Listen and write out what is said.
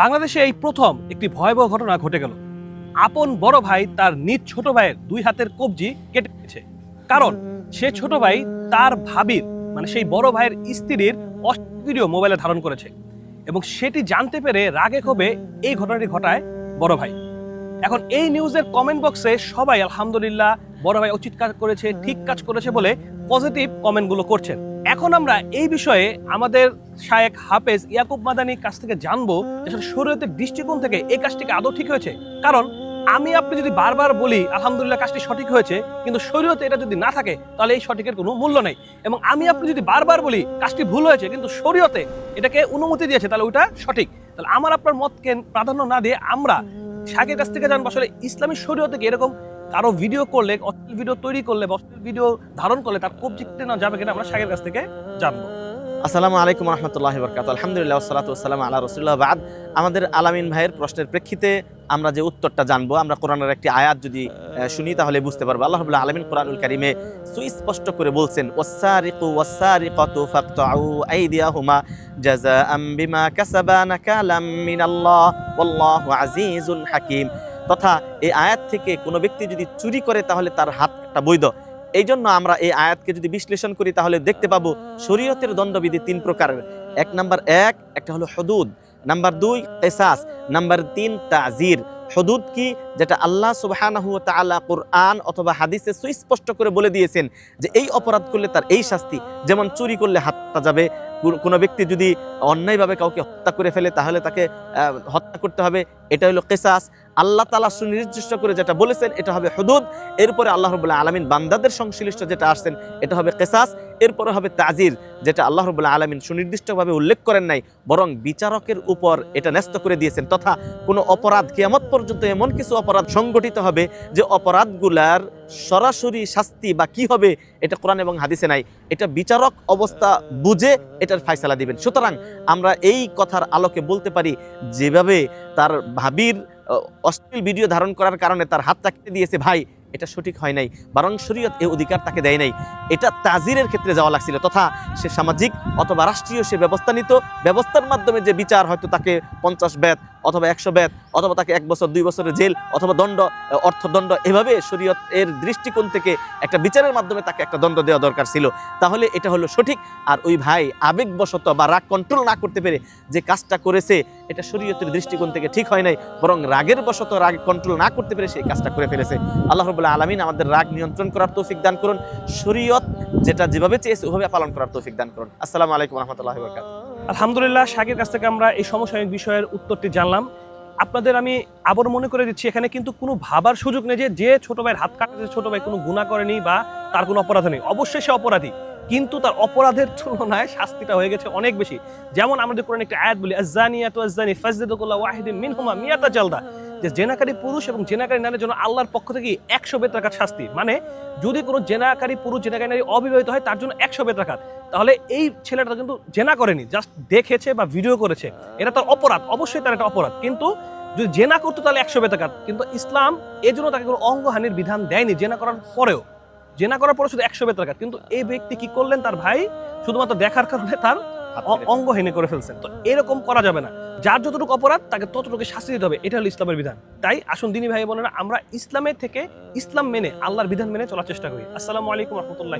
বাংলাদেশে এই প্রথম একটি ভয়াবহ ঘটনা ঘটে গেল। আপন বড় ভাই তার নিজ ছোট ভাইয়ের দুই হাতের কবজি কেটে দিয়েছে কারণ সে ছোট ভাই তার ভাবির মানে সেই বড় ভাইয়ের স্ত্রীর ভিডিও মোবাইলে ধারণ করেছে এবং সেটি জানতে পেরে রাগে ক্ষোভে এই ঘটনাটি ঘটায় বড় ভাই। এখন এই নিউজের কমেন্ট বক্সে সবাই আলহামদুলিল্লাহ, বড় ভাই উচিত কাজ করেছে, ঠিক কাজ করেছে বলে পজিটিভ কমেন্টগুলো করছেন। এখন আমরা এই বিষয়ে আমাদের শায়েক হাফেজ ইয়াকুব মাদানির কাছ থেকে জানব আসলে শরীয়তের দৃষ্টিকোণ থেকে এই কাজটিকে আদৌ ঠিক হয়েছে? কারণ আমি আপনি যদি বারবার বলি, আলহামদুলিল্লাহ, কাজটি সঠিক হয়েছে, কিন্তু শরীয়তে এটা যদি না থাকে, তাহলে এই সঠিকের কোনো মূল্য নেই। এবং আমি আপনি যদি বারবার বলি, কাজটি ভুল হয়েছে, কিন্তু শরীয়তে এটাকে অনুমতি দিয়েছে, তাহলে ওটা সঠিক। তাহলে আমার আপনার মতকে প্রাধান্য না দিয়ে আমরা শাকের কাছ থেকে জানব আসলে ইসলামী শরীয়তে এরকম কারও ভিডিও করলে, অশ্লীল ভিডিও তৈরি করলে বা অশ্লীল ভিডিও ধারণ করলে তার কবজি কেটে না যাবে কিনা আমরা শাকের কাছ থেকে জানব। আসসালামু আলাইকুম রহমতুল্লাহ বরকাত আলহামদুলিল্লাহ সালাতু আসসালাম আল্লাহ রসুল্লাহ বাদ। আমাদের আলামিন ভাইয়ের প্রশ্নের প্রেক্ষিতে আমরা যে উত্তরটা জানব, আমরা কোরআনের একটি আয়াত যদি শুনি তাহলে বুঝতে পারব। আল্লাহ রাব্বুল আলামিন কোরআনুল কারিমে সুস্পষ্ট করে বলছেন ওয়াসারিকু ওয়াসারিকাতু ফাকতাউ আইদিয়াহুমা জাযাআম বিমা কাসাবা নাকালাম মিনাল্লাহ। ওয়াল্লাহু আজিজুল হাকিম। তথা এই আয়াত থেকে কোনো ব্যক্তি যদি চুরি করে তাহলে তার হাতটা বৈধ। এই জন্য আমরা এই আয়াতকে যদি বিশ্লেষণ করি তাহলে দেখতে পাবো শরীয়তের দণ্ডবিধি তিন প্রকারের। এক নাম্বার এক, একটা হলো হদুদ। নাম্বার দুই, কেসাস। নাম্বার তিন, তাজির। হদুদ কি? যেটা আল্লাহ সুবহানাহু তাআলা কোরআন অথবা হাদিসে সুস্পষ্ট করে বলে দিয়েছেন যে এই অপরাধ করলে তার এই শাস্তি, যেমন চুরি করলে হাতটা যাবে। কোনো ব্যক্তি যদি অন্যায়ভাবে কাউকে হত্যা করে ফেলে তাহলে তাকে হত্যা করতে হবে। এটা হলো কেসাস। আল্লাহ তালা সুনির্দিষ্ট করে যেটা বলেছেন, এটা হবে হদুদ। এরপরে আল্লাহ রবুল্লাহ আলমিন বান্দাদের সংশ্লিষ্ট যেটা আসছেন, এটা হবে কেসাস। এরপরে হবে তাজির, যেটা আল্লাহ রবুল্লাহ আলমিন সুনির্দিষ্টভাবে উল্লেখ করেন নাই, বরং বিচারকের উপর এটা ন্যস্ত করে দিয়েছেন, তথা কোনো অপরাধ কিয়ামত পর্যন্ত এমন কিছু অপরাধ সংগঠিত হবে যে অপরাধগুলার সরাসরি শাস্তি বা কি হবে এটা কোরআন এবং হাদিসে নাই। এটা বিচারক অবস্থা বুঝে এটার ফায়সালা দিবেন। সুতরাং আমরা এই কথার আলোকে বলতে পারি, যেভাবে তার ভাবির অশ্লীল ভিডিও ধারণ করার কারণে তার হাতটা কেটে দিয়েছে ভাই এটা সঠিক হয় নাই। বরং শরীয়ত এই অধিকার তাকে দেয় নাই। এটা তাজিরের ক্ষেত্রে যাওয়া লাগছিল তথা সে সামাজিক অথবা রাষ্ট্রীয় সে ব্যবস্থা নিত ব্যবস্থার মাধ্যমে যে বিচার হয়তো তাকে পঞ্চাশ ব্যাত অথবা একশো ব্যাত অথবা তাকে এক বছর, দুই বছরের জেল অথবা দণ্ড, অর্থদণ্ড এভাবে শরীয়ত এর দৃষ্টিকোণ থেকে একটা বিচারের মাধ্যমে তাকে একটা দণ্ড দেওয়া দরকার ছিল। তাহলে এটা হলো সঠিক। আর ওই ভাই আবেগবশত বা রাগ কন্ট্রোল না করতে পেরে যে কাজটা করেছে, এটা শরীয়তের দৃষ্টিকোণ থেকে ঠিক হয় নাই। বরং রাগের বশত রাগ কন্ট্রোল না করতে পেরে সেই কাজটা করে ফেলেছে। আল্লাহ রবুল্লাহ আলমিন আমাদের রাগ নিয়ন্ত্রণ করার তৌফিক দান করুন। শরীয়ত যেটা যেভাবে চেয়েছে, ওভাবে পালন করার তৌফিক দান করুন। আসসালামু আলাইকুম রহমতুল্লাহ বরকাত আলহামদুলিল্লাহ, শাকের কাছ থেকে আমরা এই সমসাময়িক বিষয়ের উত্তরটি জানলাম। আপনাদের আমি আবার মনে করে দিচ্ছি, এখানে কিন্তু কোনো ভাবার সুযোগ নেই যে যে ছোট ভাইয়ের হাত কাটছে ছোট ভাই কোনো গুণা করেনি বা তার কোনো অপরাধ নেই। অবশ্যই সে অপরাধী, কিন্তু তার অপরাধের তুলনায় শাস্তিটা হয়ে গেছে অনেক বেশি। যেমন আমাদের কোরআন একটা আয়াত বলি আজানিয়াতু আজানি ফাজদিদুকুল্লাহ ওয়াহিদিন মিনহুমা মিয়াতা জালদা। যে জেনাকারী পুরুষ এবং জেনাকারী নারীর জন্য আল্লাহর পক্ষ থেকে একশো বেত্রাঘাত শাস্তি। মানে যদি কোনো জেনাকারী পুরুষ, জেনাকারী নারী অবিবাহিত হয়, তার জন্য একশো বেত্রাঘাত তাহলে এই ছেলেটা কিন্তু জেনা করেনি জাস্ট দেখেছে বা ভিডিও করেছে। এটা তার অপরাধ, অবশ্যই তার একটা অপরাধ। কিন্তু যদি জেনা করতো তাহলে একশো বেতাকাত কিন্তু ইসলাম এই জন্য তাকে কোনো অঙ্গহানির বিধান দেয়নি, জেনা করার পরেও। জেনা করার পরে শুধু একশো বেতাকাত কিন্তু এই ব্যক্তি কি করলেন তার ভাই? শুধুমাত্র দেখার কারণে তার অঙ্গহীন করে ফেলছেন। তো এরকম করা যাবে না। যার যতটুকু অপরাধ তাকে ততটুকু শাস্তি দিতে হবে। এটা হলো ইসলামের বিধান। তাই আসুন দিনী ভাই বোনেরা আমরা ইসলামের থেকে ইসলাম মেনে আল্লাহর বিধান মেনে চলার চেষ্টা করি। আসসালামু আলাইকুম রহমতুল্লাহ